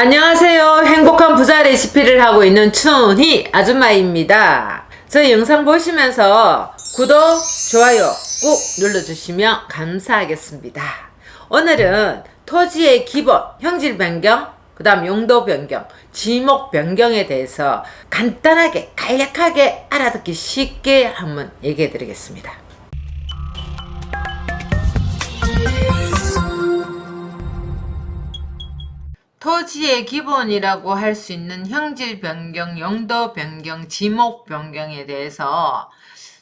안녕하세요. 행복한 부자 레시피를 하고 있는 춘희 아줌마입니다. 저희 영상 보시면서 구독, 좋아요 꼭 눌러주시면 감사하겠습니다. 오늘은 토지의 기본, 형질 변경, 그 다음 용도 변경, 지목 변경에 대해서 간단하게, 간략하게 알아듣기 쉽게 한번 얘기해 드리겠습니다. 토지의 기본이라고 할 수 있는 형질 변경, 용도 변경, 지목 변경에 대해서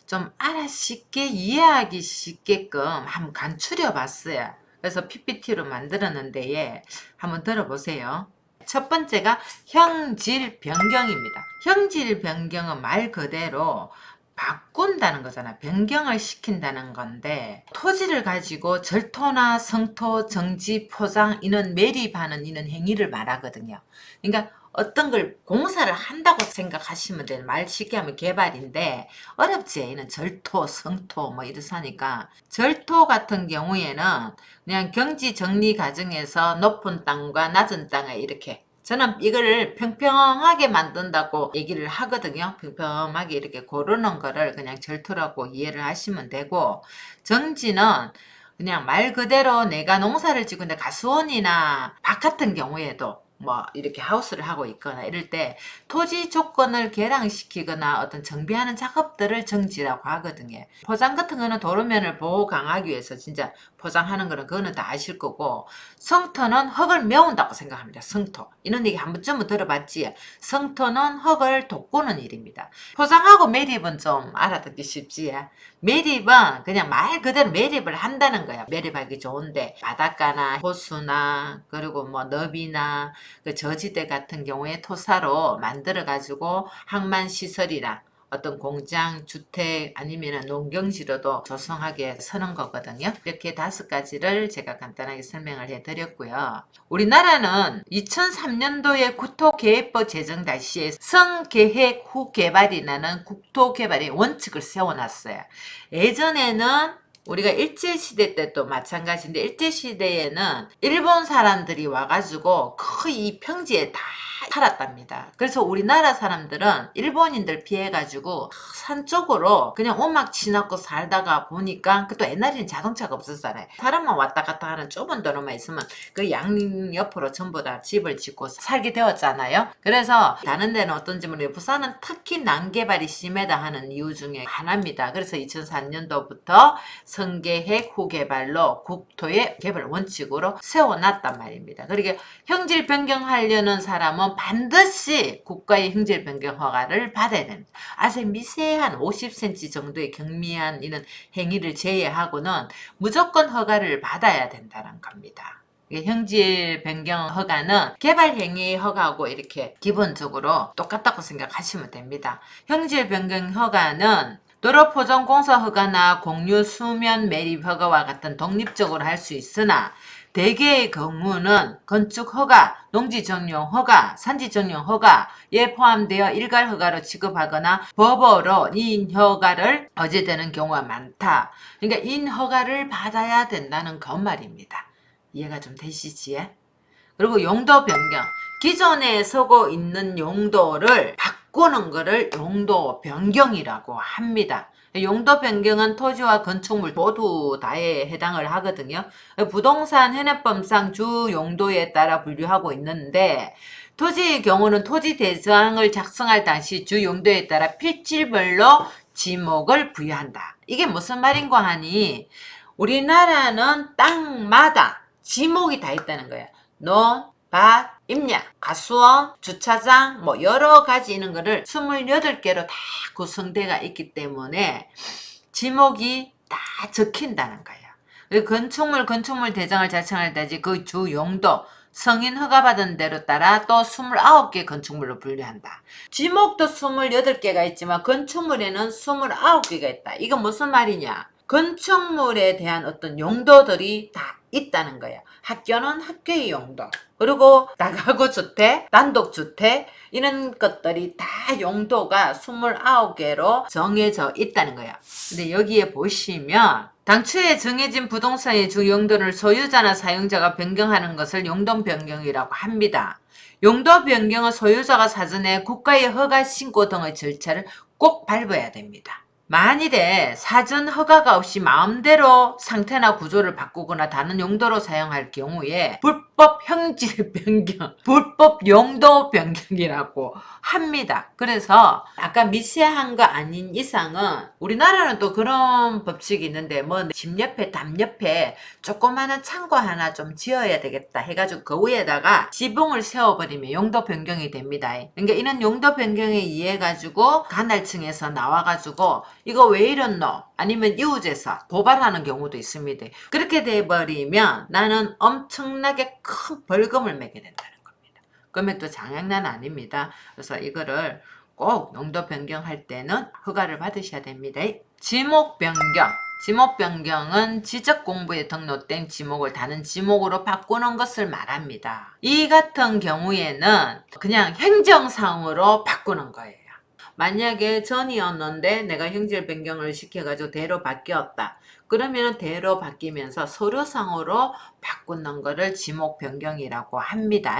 좀 알아 쉽게 이해하기 쉽게끔 한번 간추려 봤어요. 그래서 PPT로 만들었는데 예, 한번 들어보세요. 첫 번째가 형질 변경입니다. 형질 변경은 말 그대로 바꾼다는 거잖아. 변경을 시킨다는 건데 토지를 가지고 절토나 성토, 정지, 포장 이런 매립하는 이런 행위를 말하거든요. 그러니까 어떤 걸 공사를 한다고 생각하시면 돼요. 말 쉽게 하면 개발인데 어렵지. 이는 절토, 성토 뭐 이렇사니까 절토 같은 경우에는 그냥 경지 정리 과정에서 높은 땅과 낮은 땅을 이렇게 저는 이거를 평평하게 만든다고 얘기를 하거든요. 평평하게 이렇게 고르는 거를 그냥 절토라고 이해를 하시면 되고 정지는 그냥 말 그대로 내가 농사를 짓는데 가수원이나 밭 같은 경우에도 뭐 이렇게 하우스를 하고 있거나 이럴 때 토지 조건을 개량시키거나 어떤 정비하는 작업들을 정지라고 하거든요. 포장 같은 거는 도로면을 보호 강하기 위해서 진짜 포장하는 거는 그거는 다 아실 거고 성토는 흙을 메운다고 생각합니다. 성토. 이런 얘기 한 번쯤은 들어봤지. 성토는 흙을 돋구는 일입니다. 포장하고 매립은 좀 알아듣기 쉽지. 매립은 그냥 말 그대로 매립을 한다는 거야. 매립하기 좋은데 바닷가나 호수나 그리고 뭐 너비나 그 저지대 같은 경우에 토사로 만들어 가지고 항만 시설이나 어떤 공장, 주택 아니면 농경지로도 조성하게 서는 거거든요. 이렇게 다섯 가지를 제가 간단하게 설명을 해드렸고요. 우리나라는 2003년도에 국토계획법 제정 당시에 성계획 후 개발이라는 국토개발의 원칙을 세워놨어요. 예전에는 우리가 일제시대 때도 마찬가지인데 일제시대에는 일본 사람들이 와가지고 거의 이 평지에 다 살았답니다. 그래서 우리나라 사람들은 일본인들 피해가지고 산 쪽으로 그냥 오막 지나고 살다가 보니까 그또 옛날에는 자동차가 없었잖아요. 사람만 왔다 갔다 하는 좁은 도로만 있으면 그 양옆으로 전부 다 집을 짓고 살게 되었잖아요. 그래서 다른 데는 어떤지 모르겠는데 부산은 특히 난개발이 심하다 하는 이유 중에 하나입니다. 그래서 2004년도부터 성계획 후개발로 국토의 개발 원칙으로 세워놨단 말입니다. 그러니까 형질 변경하려는 사람은 반드시 국가의 형질 변경 허가를 받아야 됩니다. 아주 미세한 50cm 정도의 경미한 이런 행위를 제외하고는 무조건 허가를 받아야 된다는 겁니다. 형질 변경 허가는 개발 행위 허가하고 이렇게 기본적으로 똑같다고 생각하시면 됩니다. 형질 변경 허가는 도로 포장 공사 허가나 공유 수면 매립 허가와 같은 독립적으로 할 수 있으나 대개의 경우는 건축 허가, 농지 정용 허가, 산지 정용 허가에 포함되어 일괄 허가로 취급하거나 법으로 인 허가를 어제되는 경우가 많다. 그러니까 인 허가를 받아야 된다는 그 말입니다. 이해가 좀 되시지? 그리고 용도 변경. 기존에 서고 있는 용도를 바꾸는 것을 용도 변경이라고 합니다. 용도 변경은 토지와 건축물 모두 다에 해당을 하거든요. 부동산 현행법상 주 용도에 따라 분류하고 있는데 토지의 경우는 토지 대장을 작성할 당시 주 용도에 따라 필지별로 지목을 부여한다. 이게 무슨 말인가 하니 우리나라는 땅마다 지목이 다 있다는 거야. 논, 밭, 임야, 가수원, 주차장 뭐 여러 가지 있는 거를 28개로 다 구성되어 있기 때문에 지목이 다 적힌다는 거야. 그리고 건축물 건축물 대장을 작성할 때지 그 주 용도 성인 허가받은 대로 따라 또 29개 건축물로 분류한다. 지목도 28개가 있지만 건축물에는 29개가 있다. 이건 무슨 말이냐? 건축물에 대한 어떤 용도들이 다 있다는 거야. 학교는 학교의 용도. 그리고 다가구 주택, 단독 주택 이런 것들이 다 용도가 29개로 정해져 있다는 거야. 근데 여기에 보시면 당초에 정해진 부동산의 주 용도를 소유자나 사용자가 변경하는 것을 용도 변경이라고 합니다. 용도 변경은 소유자가 사전에 국가의 허가 신고 등의 절차를 꼭 밟아야 됩니다. 만일에 사전 허가가 없이 마음대로 상태나 구조를 바꾸거나 다른 용도로 사용할 경우에 불법 형질 변경, 불법 용도 변경이라고 합니다. 그래서 아까 미세한 거 아닌 이상은 우리나라는 또 그런 법칙이 있는데 뭐 집 옆에 담 옆에 조그마한 창고 하나 좀 지어야 되겠다 해가지고 그 위에다가 지붕을 세워버리면 용도 변경이 됩니다. 그러니까 이런 용도 변경에 의해 가지고 간할층에서 나와가지고 이거 왜 이랬노? 아니면 이웃에서 고발하는 경우도 있습니다. 그렇게 돼버리면 나는 엄청나게 큰 벌금을 매게 된다는 겁니다. 금액도 장난은 아닙니다. 그래서 이거를 꼭 용도 변경할 때는 허가를 받으셔야 됩니다. 지목 변경. 지목 변경은 지적 공부에 등록된 지목을 다른 지목으로 바꾸는 것을 말합니다. 이 같은 경우에는 그냥 행정상으로 바꾸는 거예요. 만약에 전이었는데 내가 형질 변경을 시켜가지고 대로 바뀌었다. 그러면 대로 바뀌면서 서류상으로 바꾸는 거를 지목 변경이라고 합니다.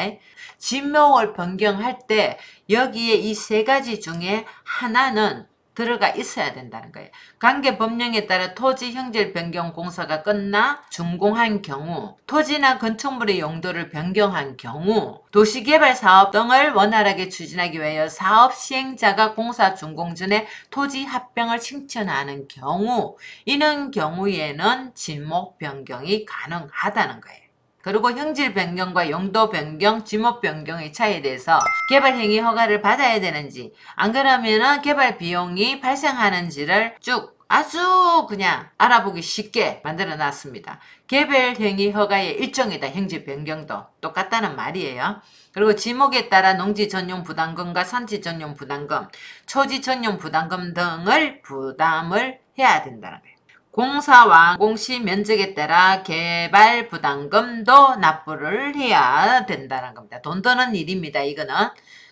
지목을 변경할 때 여기에 이 세 가지 중에 하나는 들어가 있어야 된다는 거예요. 관계 법령에 따라 토지 형질 변경 공사가 끝나 준공한 경우, 토지나 건축물의 용도를 변경한 경우, 도시개발 사업 등을 원활하게 추진하기 위하여 사업 시행자가 공사 준공 전에 토지 합병을 신청하는 경우, 이런 경우에는 지목 변경이 가능하다는 거예요. 그리고 형질 변경과 용도 변경, 지목 변경의 차이에 대해서 개발 행위 허가를 받아야 되는지, 안 그러면은 개발 비용이 발생하는지를 쭉 아주 그냥 알아보기 쉽게 만들어 놨습니다. 개별 행위 허가의 일종이다. 형질 변경도 똑같다는 말이에요. 그리고 지목에 따라 농지 전용 부담금과 산지 전용 부담금, 초지 전용 부담금 등을 부담을 해야 된다는 거예요. 공사와 공시 면적에 따라 개발 부담금도 납부를 해야 된다는 겁니다. 돈 드는 일입니다. 이거는.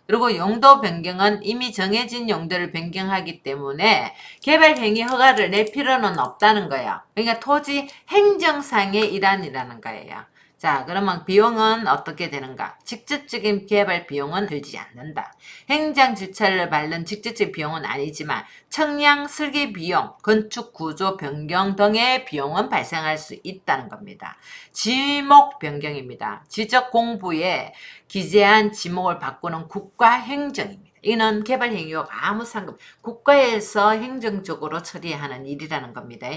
그리고 용도 변경은 이미 정해진 용도를 변경하기 때문에 개발 행위 허가를 낼 필요는 없다는 거예요. 그러니까 토지 행정상의 일환이라는 거예요. 자, 그러면 비용은 어떻게 되는가? 직접적인 개발 비용은 들지 않는다. 행정 주차를 밟는 직접적인 비용은 아니지만 청량 설계 비용, 건축 구조 변경 등의 비용은 발생할 수 있다는 겁니다. 지목 변경입니다. 지적 공부에 기재한 지목을 바꾸는 국가 행정입니다. 이는 개발 행위와 아무 상관, 국가에서 행정적으로 처리하는 일이라는 겁니다.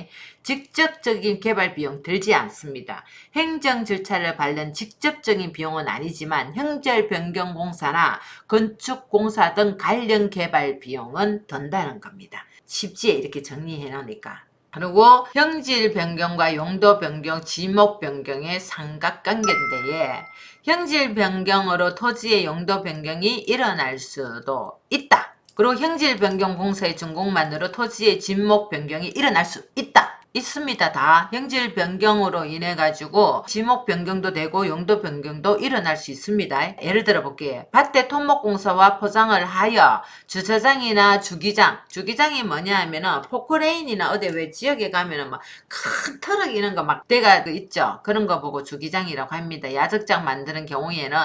직접적인 개발 비용 들지 않습니다. 행정 절차를 밟는 직접적인 비용은 아니지만 형절 변경 공사나 건축 공사 등 관련 개발 비용은 든다는 겁니다. 쉽지 이렇게 정리해 놓으니까. 그리고 형질 변경과 용도 변경, 지목 변경의 삼각관계인데 형질 변경으로 토지의 용도 변경이 일어날 수도 있다. 그리고 형질 변경 공사의 준공만으로 토지의 지목 변경이 일어날 수 있다. 있습니다. 다 형질 변경으로 인해 가지고 지목 변경도 되고 용도 변경도 일어날 수 있습니다. 예를 들어 볼게요. 밭대 토목 공사와 포장을 하여 주차장이나 주기장, 주기장이 뭐냐 하면은 포크레인이나 어디 왜 지역에 가면은 막큰 트럭 이런 거 막 대가 그 있죠. 그런 거 보고 주기장이라고 합니다. 야적장 만드는 경우에는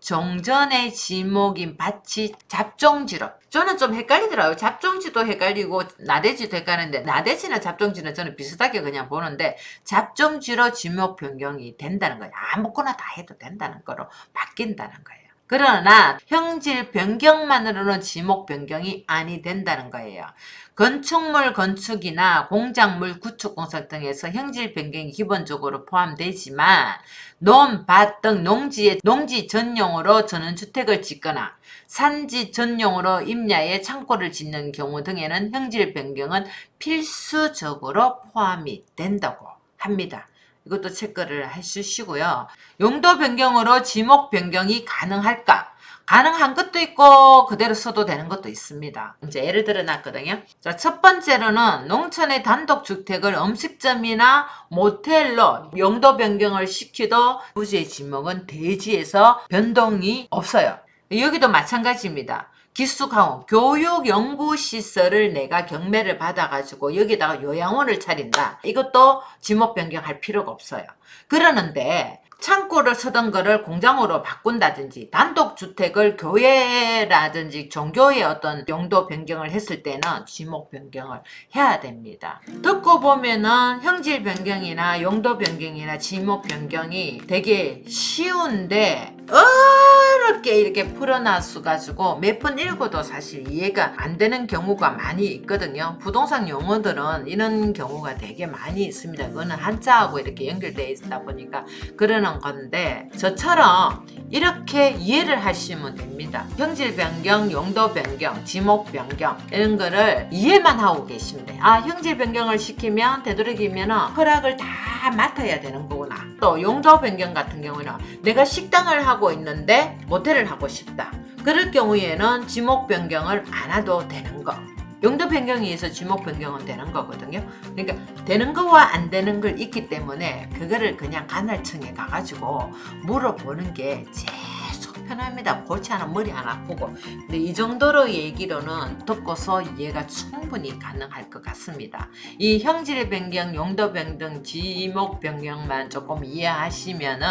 종전의 지목인 밭이 잡종지로 저는 좀 헷갈리더라고요. 잡종지도 헷갈리고 나대지도 헷갈리는데 나대지나 잡종지는 저는 비슷하게 그냥 보는데 잡종지로 지목 변경이 된다는 거예요. 아무거나 다 해도 된다는 거로 바뀐다는 거예요. 그러나 형질 변경만으로는 지목 변경이 아니 된다는 거예요. 건축물 건축이나 공작물 구축 공사 등에서 형질 변경이 기본적으로 포함되지만 논, 밭 등 농지에 농지 전용으로 전원주택을 짓거나 산지 전용으로 임야에 창고를 짓는 경우 등에는 형질 변경은 필수적으로 포함이 된다고 합니다. 이것도 체크를 해주시고요. 용도 변경으로 지목 변경이 가능할까? 가능한 것도 있고 그대로 써도 되는 것도 있습니다. 이제 예를 들어 놨거든요. 자, 첫 번째로는 농촌의 단독주택을 음식점이나 모텔로 용도 변경을 시키도 부지의 지목은 대지에서 변동이 없어요. 여기도 마찬가지입니다. 기숙학원, 교육연구시설을 내가 경매를 받아가지고 여기다가 요양원을 차린다. 이것도 지목 변경할 필요가 없어요. 그러는데 창고를 쓰던 거를 공장으로 바꾼다든지 단독주택을 교회라든지 종교의 어떤 용도 변경을 했을 때는 지목 변경을 해야 됩니다. 듣고 보면은 형질 변경이나 용도 변경이나 지목 변경이 되게 쉬운데 어렵게 이렇게 풀어놔서 가지고 몇 번 읽어도 사실 이해가 안 되는 경우가 많이 있거든요. 부동산 용어들은 이런 경우가 되게 많이 있습니다. 그거는 한자하고 이렇게 연결되어 있다 보니까 그 러는 건데 저처럼 이렇게 이해를 하시면 됩니다. 형질 변경, 용도 변경, 지목 변경 이런 거를 이해만 하고 계시면 돼요. 아 형질 변경을 시키면 되도록이면 허락을 다 맡아야 되는 거구나. 또 용도 변경 같은 경우는 내가 식당을 하고 있는데 모텔을 하고 싶다. 그럴 경우에는 지목 변경을 안 해도 되는 거. 용도 변경에 의해서 지목 변경은 되는 거거든요. 그러니까 되는 거와 안 되는 걸 있기 때문에 그거를 그냥 간헐청에 가가지고 물어보는 게 제일 속 편합니다. 골치 하나 머리 하나 아프고. 근데 이 정도로 얘기로는 듣고서 이해가 충분히 가능할 것 같습니다. 이 형질 변경, 용도 변경, 지목 변경만 조금 이해하시면은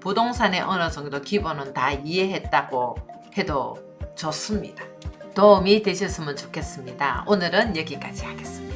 부동산의 어느 정도 기본은 다 이해했다고 해도 좋습니다. 도움이 되셨으면 좋겠습니다. 오늘은 여기까지 하겠습니다.